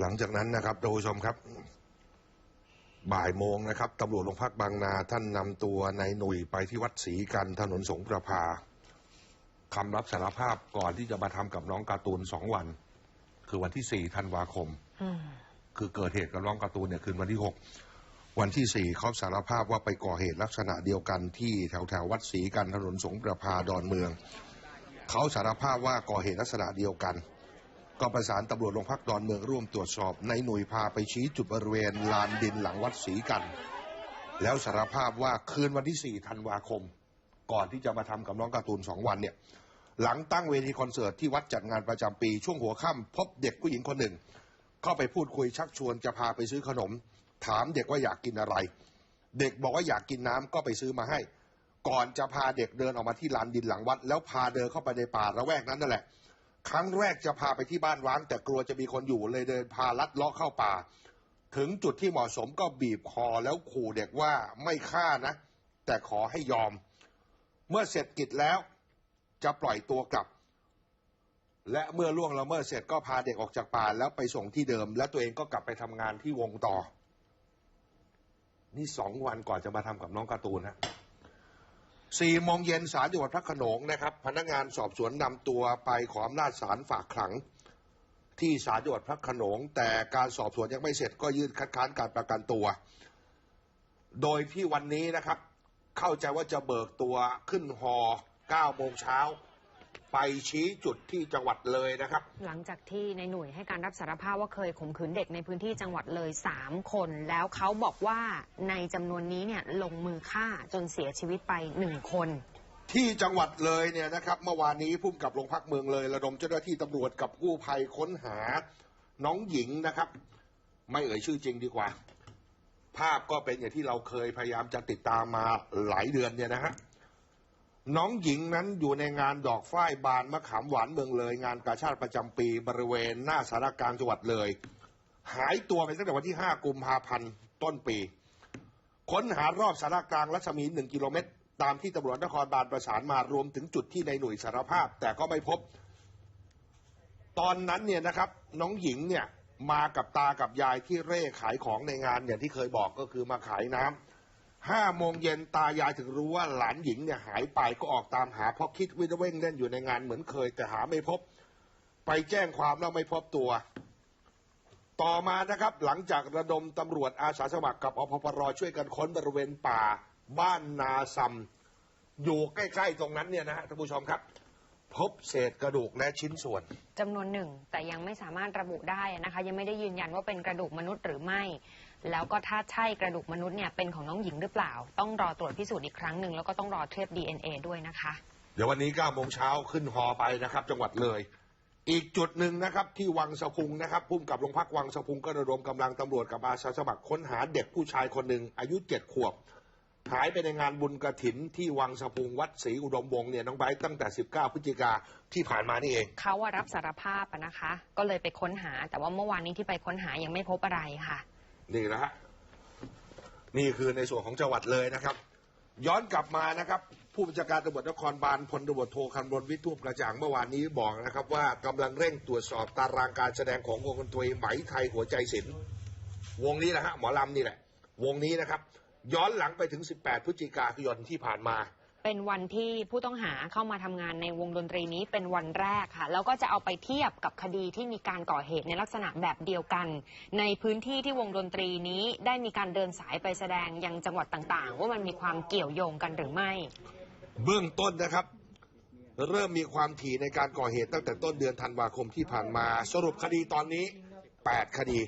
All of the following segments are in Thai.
หลังจากนั้นนะครับท่านผู้ชมครับ บ่ายโมงนะครับตำรวจโรงพักบางนาท่านนำตัวนายหนุ่ยไปที่วัดศรีกันถนนสงประภาคำรับสารภาพก่อนที่จะมาทำกับน้องการ์ตูนสองวัน คือวันที่สี่ธันวาคมอืมคือเกิดเหตุกับน้องการ์ตูนเนี่ยคืนวันที่หกวันที่สี่เขาสารภาพว่าไปก่อเหตุลักษณะเดียวกันที่แถวแถวๆวัดศรีกันถนนสงประภาดอนเมือง เขาสารภาพว่าก่อเหตุลักษณะเดียวกัน ก็ประสานตำรวจโรงพักดอนเมืองร่วมตรวจสอบในหน่วยพาไปชี้จุดบริเวณลานดินหลังวัดศรีกัน แล้วสารภาพว่าคืนวันที่สี่ธันวาคม ก่อนที่จะมาทำกับน้องการ์ตูนสองวันเนี่ยหลังตั้งเวทีคอนเสิร์ตที่วัดจัดงานประจำปี ช่วงหัวค่ำพบเด็กผู้หญิงคนหนึ่ง เข้าไปพูดคุยชักชวนจะพาไปซื้อขนม ถามเด็กว่าอยากกินอะไร เด็กบอกว่าอยากกินน้ำก็ไปซื้อมาให้ ก่อนจะพาเด็กเดินออกมาที่ลานดินหลังวัด แล้วพาเดินเข้าไปในป่าระแวกนั้นนั่นแหละ ครั้งแรกจะพาไปที่บ้านร้าง แต่กลัวจะมีคนอยู่เลยเดินพาลัดเลาะเข้าป่า ถึงจุดที่เหมาะสมก็บีบคอแล้วขู่เด็กว่าไม่ฆ่านะ แต่ขอให้ยอม เมื่อเสร็จกิจแล้วจะปล่อยตัวกลับ และเมื่อล่วงละเมิดเสร็จก็พาเด็กออกจากป่าแล้วไปส่งที่เดิม แล้วตัวเองก็กลับไปทำงานที่วงต่อ นี่สองวันก่อนจะมาทำกับน้องการ์ตูนนะ สี่โมงเย็นศาลจังหวัดพระโขนงนะครับ พนักงานสอบสวนนำตัวไปขออำนาจศาลฝากขัง ที่ศาลจังหวัดพระโขนง แต่การสอบสวนยังไม่เสร็จก็ยื่นคัดค้านการประกันตัว โดยที่วันนี้นะครับ เข้าใจว่าจะเบิกตัวขึ้นหอ9โมงเช้า ไปชี้จุดที่จังหวัดเลยนะครับ หลังจากที่ในหน่วยให้การรับสารภาพว่าเคยข่มขืนเด็กในพื้นที่จังหวัดเลยสามคน แล้วเขาบอกว่าในจำนวนนี้เนี่ยลงมือฆ่าจนเสียชีวิตไปหนึ่งคน ที่จังหวัดเลยเนี่ยนะครับเมื่อวานนี้พุ่มกับโรงพักเมืองเลย ระดมเจ้าหน้าที่ตำรวจกับกู้ภัยค้นหาน้องหญิงนะครับ ไม่เอ่ยชื่อจริงดีกว่า ภาพก็เป็นอย่างที่เราเคยพยายามจะติดตามมาหลายเดือนเนี่ยนะฮะ น้องหญิงนั้นอยู่ในงานดอกฝ้ายบานมะขามหวานเมืองเลย งานกาชาติประจำปีบริเวณหน้าสารกลางจังหวัดเลย หายตัวไปตั้งแต่วันที่ 5 กุมภาพันธ์ต้นปี ค้นหารอบสารกลางรัศมี 1 กิโลเมตร ตามที่ตำรวจนครบาลประสานมารวมถึงจุดที่ในหน่วยสารภาพ แต่ก็ไม่พบ ตอนนั้นเนี่ยนะครับ น้องหญิงเนี่ยมากับตากับยายที่เร่ขายของในงานอย่างที่เคยบอกก็คือมาขายน้ำ ห้าโมงเย็นตายายถึงรู้ว่าหลานหญิงเนี่ยหายไปก็ออกตามหาเพราะคิดวิดเว่งเล่นอยู่ในงานเหมือนเคย แต่หาไม่พบ ไปแจ้งความแล้วไม่พบตัว ต่อมานะครับ หลังจากระดมตำรวจอาสาสมัครกับอพปรช่วยกันค้นบริเวณป่า บ้านนาซำอยู่ใกล้ ๆ ตรงนั้นเนี่ยนะฮะท่านผู้ชมครับ พบเศษกระดูกและชิ้นส่วน จำนวนหนึ่ง แต่ยังไม่สามารถระบุได้นะคะ ยังไม่ได้ยืนยันว่าเป็นกระดูกมนุษย์หรือไม่ แล้วก็ถ้าใช่กระดูกมนุษย์เนี่ยเป็นของน้องหญิงหรือเปล่า ต้องรอตรวจพิสูจน์อีกครั้งหนึ่งแล้วก็ต้องรอเทียบ DNA ด้วยนะคะ เดี๋ยววันนี้9โมงเช้าขึ้นฮอไปนะครับ จังหวัดเลย อีกจุดหนึ่งนะครับที่วังสะพุงนะครับพุ่มกับโรงพักวังสะพุงก็ระดมกำลังตำรวจกับอาสาสมัครค้นหาเด็กผู้ชายคนหนึ่งอายุเจ็ดขวบ หายไปในงานบุญกระถินที่วังสะพุงวัดศรีอุดมวงศ์เนี่ยน้องไบร์ทตั้งแต่ 19 พฤศจิกาที่ผ่านมานี่เอง เขาว่ารับสารภาพอะนะคะ ก็เลยไปค้นหา แต่ว่าเมื่อวานนี้ที่ไปค้นหายังไม่พบอะไรค่ะ นี่นะฮะนี่คือในส่วนของจังหวัดเลยนะครับ ย้อนกลับมานะครับ ผู้บัญชาการตำรวจนครบาลพลตำรวจโทคำรณวิทูปกระจ่างเมื่อวานนี้บอกนะครับ ว่ากำลังเร่งตรวจสอบตารางการแสดงของวงดนตรีไหมไทยหัวใจศิลป์วงนี้นะฮะหมอลำนี่แหละ วงนี้นะครับ ย้อนหลังไปถึง 18 พฤศจิกายนที่ผ่านมาเป็นวันที่ผู้ต้องหาเข้ามาทำงานในวงดนตรีนี้เป็นวันแรกค่ะ แล้วก็จะเอาไปเทียบกับคดีที่มีการก่อเหตุในลักษณะแบบเดียวกัน ในพื้นที่ที่วงดนตรีนี้ได้มีการเดินสายไปแสดงยังจังหวัดต่างๆ ว่ามันมีความเกี่ยวโยงกันหรือไม่ เบื้องต้นนะครับ เริ่มมีความถี่ในการก่อเหตุตั้งแต่ต้นเดือนธันวาคมที่ผ่านมา สรุปคดีตอนนี้ 8 คดี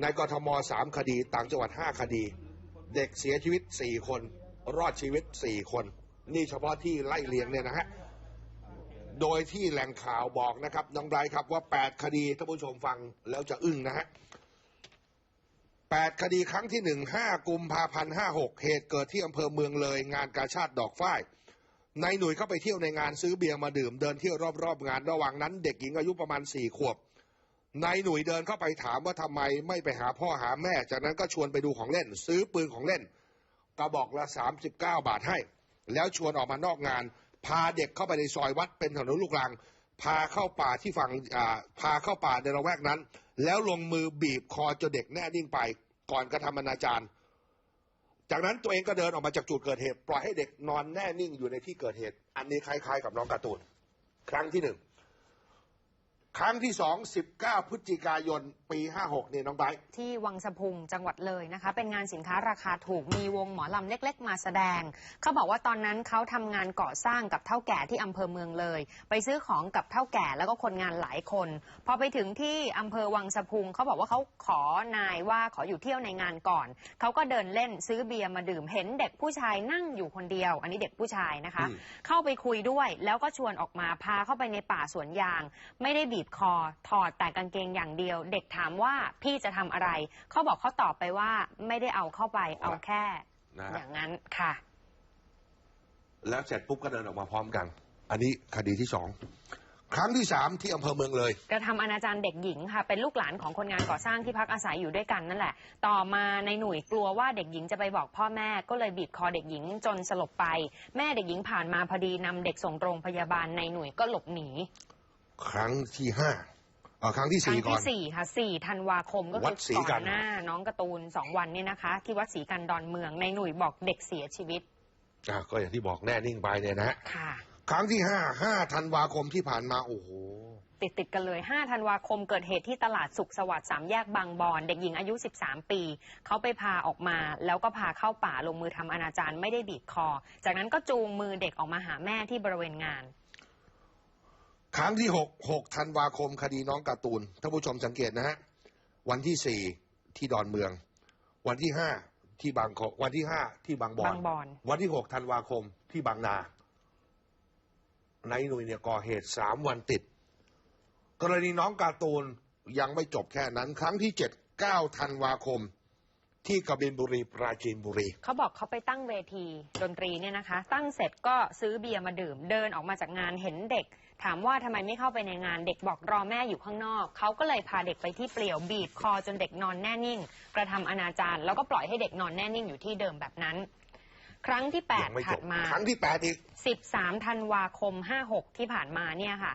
ในกทม3คดี ต่างจังหวัด 5 คดี เด็กเสียชีวิต 4 คน รอดชีวิต 4 คน นี่เฉพาะที่ไล่เลียงเนี่ยนะฮะโดยที่แหล่งข่าวบอกนะครับน้องไบรท์ครับว่า 8 คดีท่านผู้ชมฟังแล้วจะอึ้งนะฮะ8คดีครั้งที่ 1 5กุมภาพันธ์56 เหตุเกิดที่อำเภอเมืองเลย งานกาชาติดอกฝ้ายนายหนุ่ยเข้าไปเที่ยวในงานซื้อเบียร์มาดื่มเดินเที่ยวรอบๆงาน ระหว่างนั้นเด็กหญิงอายุประมาณ 4 ขวบ นายหนุ่ยเดินเข้าไปถามว่าทำไมไม่ไปหาพ่อหาแม่ จากนั้นก็ชวนไปดูของเล่น ซื้อปืนของเล่นกระบอกละ 39 บาทให้ แล้วชวนออกมานอกงาน พาเด็กเข้าไปในซอยวัดเป็นถนนลูกรัง พาเข้าป่าที่ฝั่งอ่าพาเข้าป่าในละแวกนั้น แล้วลงมือบีบคอจนเด็กแน่นิ่งไป ก่อนกระทำอนาจารจากนั้นตัวเองก็เดินออกมาจากจุดเกิดเหตุ ปล่อยให้เด็กนอนแน่นิ่งอยู่ในที่เกิดเหตุ อันนี้คล้าย ๆ กับน้องการ์ตูนครั้งที่หนึ่ง ครั้งที่สองสิบเก้าพฤศจิกายน ปีห้าหกเนี่ยน้องไบร์ทที่วังสะพุงจังหวัดเลยนะคะ เป็นงานสินค้าราคาถูกมีวงหมอลำเล็ก ๆ มาแสดง เขาบอกว่าตอนนั้นเขาทำงานก่อสร้างกับเท่าแก่ที่อำเภอเมืองเลย ไปซื้อของกับเท่าแก่แล้วก็คนงานหลายคน พอไปถึงที่อำเภอวังสะพุงเขาบอกว่าเขาขอนายว่าขออยู่เที่ยวในงานก่อน เขาก็เดินเล่นซื้อเบียร์มาดื่มเห็นเด็กผู้ชายนั่งอยู่คนเดียว อันนี้เด็กผู้ชายนะคะอืมเข้าไปคุยด้วยแล้วก็ชวนออกมาพาเข้าไปในป่าสวนยาง ไม่ได้บีบคอ ถอดแต่กางเกงอย่างเดียว เด็กถามว่าพี่จะทำอะไร เขาบอกเขาตอบไปว่าไม่ได้เอาเข้าไปเอาแค่ นะอฮะย่างนั้นค่ะ แล้วเสร็จปุ๊บก็เดินออกมาพร้อมกัน อันนี้คดีที่สองครั้งที่สามที่อำเภอเมืองเลย กระทำอนาจารเด็กหญิงค่ะ เป็นลูกหลานของคนงานก่อสร้างที่พักอาศัยอยู่ด้วยกันนั่นแหละ ต่อมาในหนุ่ยกลัวว่าเด็กหญิงจะไปบอกพ่อแม่ก็เลยบีบคอเด็กหญิงจนสลบไป แม่เด็กหญิงผ่านมาพอดีนำเด็กส่งโรงพยาบาลในหนุ่ยก็หลบหนี ครั้งที่ห้าเอ่อครั้งที่ครั้สี่งก่อที่น สี่ค่ะสี่ธันวาคมก็วัคืดอศรีก่กัอนน หน้าน้องการ์ตูนสองวันเนี่ยนะคะ ที่วัดศรีกันดอนเมืองในหนุ่ยบอกเด็กเสียชีวิตอะก็อย่างที่บอกแน่นิ่งไปเนี่ยนะฮะค่ะ ครั้งที่ห้าห้าธันวาคมที่ผ่านมาโอ้โห ติดติดๆกันเลย 5 ธันวาคมเกิดเหตุที่ตลาดสุขสวัสดิ์สามแยกบางบอน เด็กหญิงอายุ 13 ปี เขาไปพาออกมา แล้วก็พาเข้าป่าลงมือทำอนาจารไม่ได้บีบคอ จากนั้นก็จูงมือเด็กออกมาหาแม่ที่บริเวณงาน ครั้งที่หกหกธันวาคมคดีน้องการ์ตูนท่านผู้ชมสังเกตนะฮะวันที่สี่ที่ดอนเมือง วันที่ห้าที่บางโควันที่ห้าที่บางบอน บางบอน วันที่หกธันวาคมที่บางนา ในหน่วยเนี่ยก่อเหตุสามวันติด กรณีน้องการ์ตูนยังไม่จบแค่นั้น ครั้งที่เจ็ดเก้าธันวาคม ที่กบินบุรีปราจีนบุรี เขาบอกเขาไปตั้งเวทีดนตรีเนี่ยนะคะ ตั้งเสร็จก็ซื้อเบียร์มาดื่ม เดินออกมาจากงานเห็นเด็ก ถามว่าทำไมไม่เข้าไปในงานเด็กบอกรอแม่อยู่ข้างนอก เขาก็เลยพาเด็กไปที่เปลี่ยวบีบคอจนเด็กนอนแน่นิ่ง กระทำอนาจารแล้วก็ปล่อยให้เด็กนอนแน่นิ่งอยู่ที่เดิมแบบนั้น ครั้งที่ยังไม่8จถับดมา ครั้งที่แปดอีก13ธันวาคม 56 ที่ผ่านมาเนี่ยค่ะ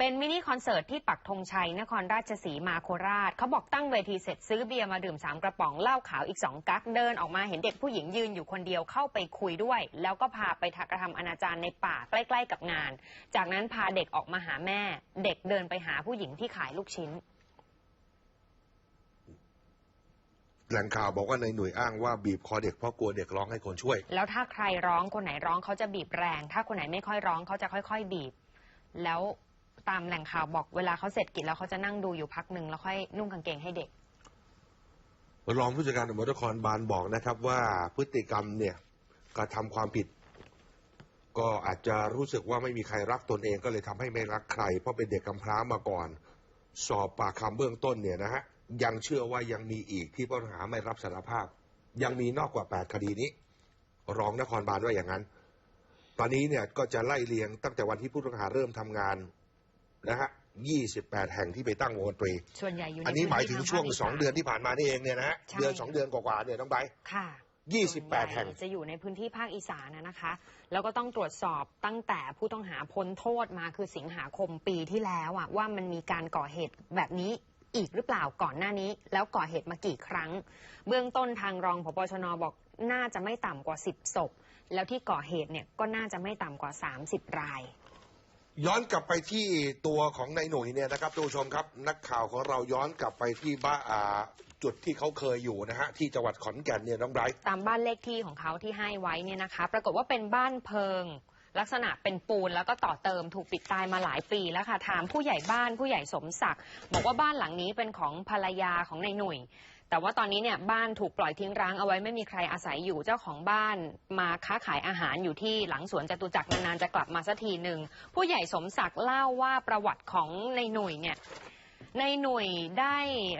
เป็นมินิคอนเสิร์ตที่ปักธงชัย นครราชสีมาโคราช เขาบอกตั้งเวทีเสร็จซื้อเบียร์มาดื่ม 3 กระป๋องเหล้าขาวอีก 2 กั๊กเดินออกมาเห็นเด็กผู้หญิงยืนอยู่คนเดียวเข้าไปคุยด้วย แล้วก็พาไปกระทำอนาจารในป่าใกล้ๆกับงาน จากนั้นพาเด็กออกมาหาแม่ เด็กเดินไปหาผู้หญิงที่ขายลูกชิ้นแหล่งข่าวบอกว่าในหน่วยอ้างว่าบีบคอเด็กเพราะกลัวเด็กร้องให้คนช่วย แล้วถ้าใครร้องคนไหนร้องเขาจะบีบแรง ถ้าคนไหนไม่ค่อยร้องเขาจะค่อย ๆ บีบ แล้ว ตามแหล่งข่าวบอกเวลาเขาเสร็จกิจแล้วเขาจะนั่งดูอยู่พักหนึ่งแล้วค่อยนุ่งกางเกงให้เด็ก รองผู้จัดการตำรวจนครบาลบอกนะครับ ว่าพฤติกรรมเนี่ยกระทำความผิด ก็อาจจะรู้สึกว่าไม่มีใครรักตนเองก็เลยทำให้ไม่รักใคร เพราะเป็นเด็กกำพร้ามาก่อน สอบปากคำเบื้องต้นเนี่ยนะฮะยังเชื่อว่ายังมีอีกที่ผู้ต้องหาไม่รับสารภาพ ยังมีนอกกว่า 8 คดีนี้ รองนครบาลว่าอย่างนั้น ตอนนี้เนี่ยก็จะไล่เลียงตั้งแต่วันที่ผู้ต้องหาเริ่มทำงาน นะฮะ28แห่งที่ไปตั้งวงดนตรี ส่วนใหญ่อยู่ในอันนี้หมายถึงช่วงพื้ที่สองทาภาคเดือนที่ผ่านมานี่เองเนี่ยนะฮะใช่เดือนสองเดือนกว่าๆเนี่ยน้องไบร์ทค่ะยี่สิบแปดส่วนแห่งญ่จะอยู่ในพื้นที่ภาคอีสานนะนะคะ แล้วก็ต้องตรวจสอบตั้งแต่ผู้ต้องหาพ้นโทษมาคือสิงหาคมปีที่แล้วอะว่ามันมีการก่อเหตุแบบนี้อีกหรือเปล่าก่อนหน้านี้ แล้วก่อเหตุมากี่ครั้ง เบื้องต้นทางรองพบชนบอกน่าจะไม่ต่ำกว่า 10ศพแล้วที่ก่อเหตุเนี่ยก็น่าจะไม่ต่ำกว่า 30 ราย ย้อนกลับไปที่ตัวของนายหนุ่ยเนี่ยนะครับทุกผู้ชมครับ นักข่าวของเราย้อนกลับไปที่บ้านอ่าจุดที่เขาเคยอยู่นะฮะที่จังหวัดขอนแก่นเนี่ยน้องไบร์ตามบ้านเลขที่ของเขาที่ให้ไว้เนี่ยนะคะ ปรากฏว่าเป็นบ้านเพิง ลักษณะเป็นปูนแล้วก็ต่อเติมถูกปิดตายมาหลายปีแล้วค่ะถามผู้ใหญ่บ้านผู้ใหญ่สมศักดิ์บอกว่าบ้านหลังนี้เป็นของภรรยาของนายหนุ่ย แต่ว่าตอนนี้เนี่ยบ้านถูกปล่อยทิ้งร้างเอาไว้ไม่มีใครอาศัยอยู่เจ้าของบ้าน มาค้าขายอาหารอยู่ที่หลังสวนจตุจักรนานๆจะกลับมาสักทีหนึ่งผู้ใหญ่สมศักดิ์เล่าว่าประวัติของในหนุ่ยเนี่ย ในหน่วยได้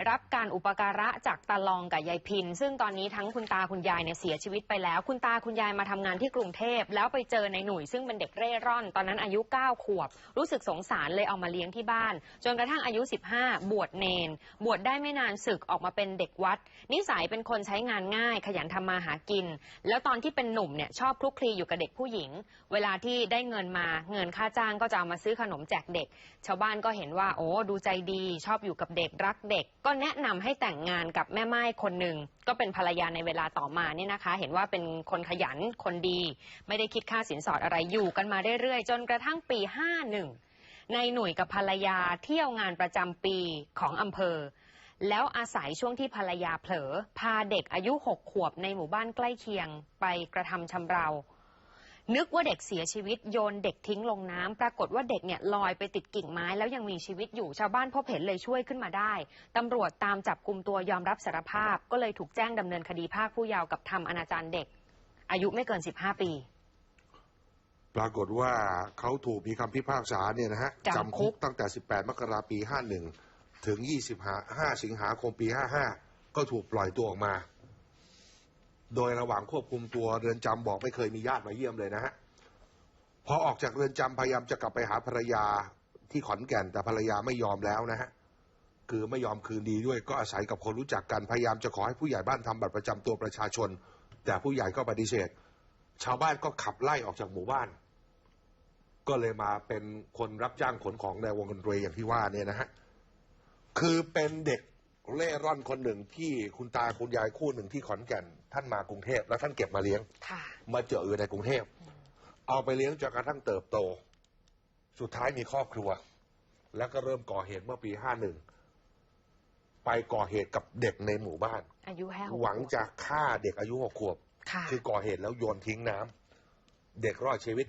รับการอุปการะจากตาลองกับยายพิน ซึ่งตอนนี้ทั้งคุณตาคุณยายเนี่ยเสียชีวิตไปแล้ว คุณตาคุณยายมาทำงานที่กรุงเทพ แล้วไปเจอในหน่วยซึ่งเป็นเด็กเร่ร่อน ตอนนั้นอายุ 9 ขวบ รู้สึกสงสารเลยเอามาเลี้ยงที่บ้าน จนกระทั่งอายุ 15 บวชเนน บวชได้ไม่นานศึกออกมาเป็นเด็กวัด นิสัยเป็นคนใช้งานง่าย ขยันทำมาหากิน แล้วตอนที่เป็นหนุ่มเนี่ยชอบคลุกคลีอยู่กับเด็กผู้หญิง เวลาที่ได้เงินมาเงินค่าจ้างก็จะเอามาซื้อขนมแจกเด็ก ชาวบ้านก็เห็นว่าโอ้ดูใจดีชอบอยู่กับเด็กรักเด็ก ก็แนะนำให้แต่งงานกับแม่ไม้คนหนึ่งก็เป็นภรรยาในเวลาต่อมาเนี่ยนะคะ เห็นว่าเป็นคนขยันคนดี ไม่ได้คิดค่าสินสอดอะไรอยู่กันมาเรื่อยๆ จนกระทั่งปี 51 ในหนุ่ยกับภรรยาเที่ยวงานประจำปีของอำเภอ แล้วอาศัยช่วงที่ภรรยาเผลอ พาเด็กอายุหกขวบในหมู่บ้านใกล้เคียงไปกระทำชำเรา นึกว่าเด็กเสียชีวิตโยนเด็กทิ้งลงน้ำปรากฏว่าเด็กเนี่ยลอยไปติดกิ่งไม้แล้วยังมีชีวิตอยู่ชาวบ้านพบเห็นเลยช่วยขึ้นมาได้ตำรวจตามจับกลุ่มตัวยอมรับสารภาพ ก็เลยถูกแจ้งดำเนินคดีภาคผู้เยาว์กับทำอนาจารเด็ก อายุไม่เกิน 15 ปี ปรากฏว่าเขาถูกมีคำพิพากษาเนี่ยนะฮะจำคุกตั้งแต่ 18 มกราปี 51 ถึง 25 สิงหาคมปี 55 ก็ถูกปล่อยตัวออกมา โดยระหว่างควบคุมตัวเรือนจำบอกไม่เคยมีญาติมาเยี่ยมเลยนะฮะพอออกจากเรือนจำพยายามจะกลับไปหาภรรยาที่ขอนแก่นแต่ภรรยาไม่ยอมแล้วนะฮะคือไม่ยอมคืนดีด้วยก็อาศัยกับคนรู้จักกันพยายามจะขอให้ผู้ใหญ่บ้านทำบัตรประจำตัวประชาชน แต่ผู้ใหญ่ก็ปฏิเสธ ชาวบ้านก็ขับไล่ออกจากหมู่บ้าน ก็เลยมาเป็นคนรับจ้างขนของในวงดนตรีอย่างที่ว่าเนี่ยนะฮะคือเป็นเด็ก เล่ร่อนคนหนึ่งที่คุณตาคุณยายคู่หนึ่งที่ขอนแก่น ท่านมากรุงเทพแล้วท่านเก็บมาเลี้ยง ค่ะ มาเจออยู่ในกรุงเทพ เอาไปเลี้ยงจนกระทั่งเติบโต สุดท้ายมีครอบครัว แล้วก็เริ่มก่อเหตุเมื่อปีห้าหนึ่งไปก่อเหตุกับเด็กในหมู่บ้าน อายุแค่หกหวังจะฆ่าเด็กอายุหกขวบ ค่ะ คือก่อเหตุแล้วโยนทิ้งน้ำเด็กรอดชีวิต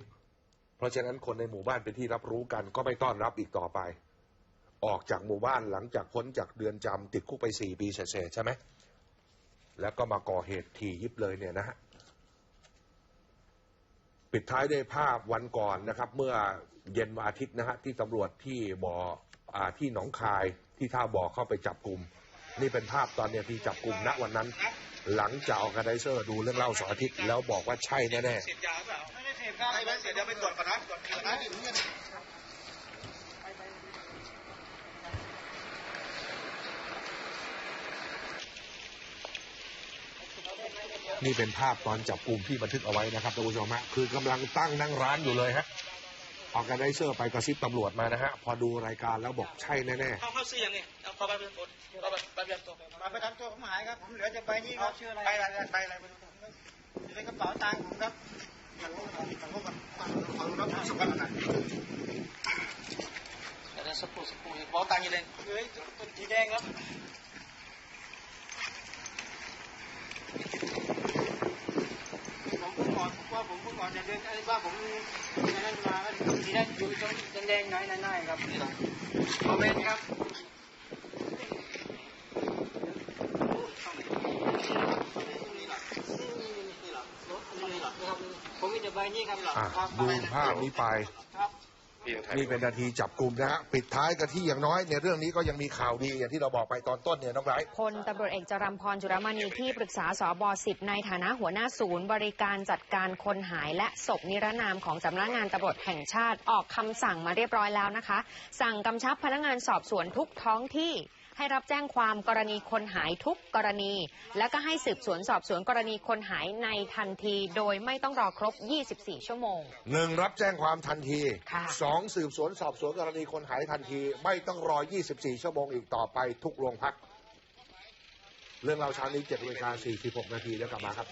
เพราะฉะนั้นคนในหมู่บ้านเป็นที่รับรู้กันก็ไม่ต้อนรับอีกต่อไป ออกจากหมู่บ้านหลังจากพ้นจากเดือนจำติดคุกไปสี่ปีเศษๆใช่ไหมแล้วก็มาก่อเหตุถี่ยิบเลยเนี่ยนะฮะปิดท้ายด้วยภาพวันก่อนนะครับ เมื่อเย็นวันอาทิตย์นะฮะที่ตำรวจที่บ่ออาที่หนองคายที่ท่าบ่อเข้าไปจับกลุ่มนี่เป็นภาพตอนเนี้ยที่จับกลุ่มณวันนั้น หลังจากออกกระไดเซอร์ดูเรื่องเล่าเสาร์อาทิตย์แล้วบอกว่าใช่แน่เสพยาเปล่าไม่ได้เสพครับไม่ได้เสพเดี๋ยวไปตรวจก่อนนะตรวจก่อนนะ นี่เป็นภาพตอนจับกลุ่มที่บันทึกเอาไว้นะครับท่านผู้ชมฮะคือกำลังตั้งนั่งร้านอยู่เลยฮะออกกระไดเซอร์ไปกระซิบตำรวจมานะฮะ พอดูรายการแล้วบอกใช่แน่ๆเข้าเข้าเสี่ยงนี่เอาเข้าไปเป็นตัวเข้าไปไปเป็นตัวมาประจำตัวผมหายครับผมเหลือจะใบนี้ครับชื่ออะไรไปอะไรไปอะไรไปอยู่ในกระเป๋าตังค์ผมครับทางโน้นทางโน้นกันทางโน้นทางสุกันนะเดี๋ยวสักครู่สักครู่บอกตังค์ยังไงอยู่ในเป็นสีแดงครับผมเพิ่ง ก่อนว่าผมเพิ่งก่อนจะเดินไอ้ว่าผมในนั้นมาก็สีแดงอยู่ตรงแดงๆหน่อยหน่อยๆครับนี่นะคอมเมนต์ครับผมมีแต่ใบนี้ครับอะดูภาพนี้ไป ครับนี่เป็นนาทีจับกลุ่มนะฮะปิดท้ายกันที่อย่างน้อยในเรื่องนี้ก็ยังมีข่าวดีอย่างที่เราบอกไปตอนต้นเนี่ยน้องไบรท์พลตำรวจเอกจรัมพรจุรมณีที่ปรึกษาสบ10ในฐานะหัวหน้าศูนย์ บริการจัดการคนหายและศพนิรนามของสำนักงานตำรวจแห่งชาติออกคำสั่งมาเรียบร้อยแล้วนะคะ สั่งกำชับพนักงานสอบสวนทุกท้องที่ ให้รับแจ้งความกรณีคนหายทุกกรณี แล้วก็ให้สืบสวนสอบสวนกรณีคนหายในทันที โดยไม่ต้องรอครบ 24 ชั่วโมง หนึ่งรับแจ้งความทันทีค่ะ สองสืบสวนสอบสวนกรณีคนหายทันที ไม่ต้องรอ 24 ชั่วโมงอีกต่อไปทุกโรงพัก เรื่องเราวเช้านี้7นาฬิกา46 นาทีแล้วกลับมาครับ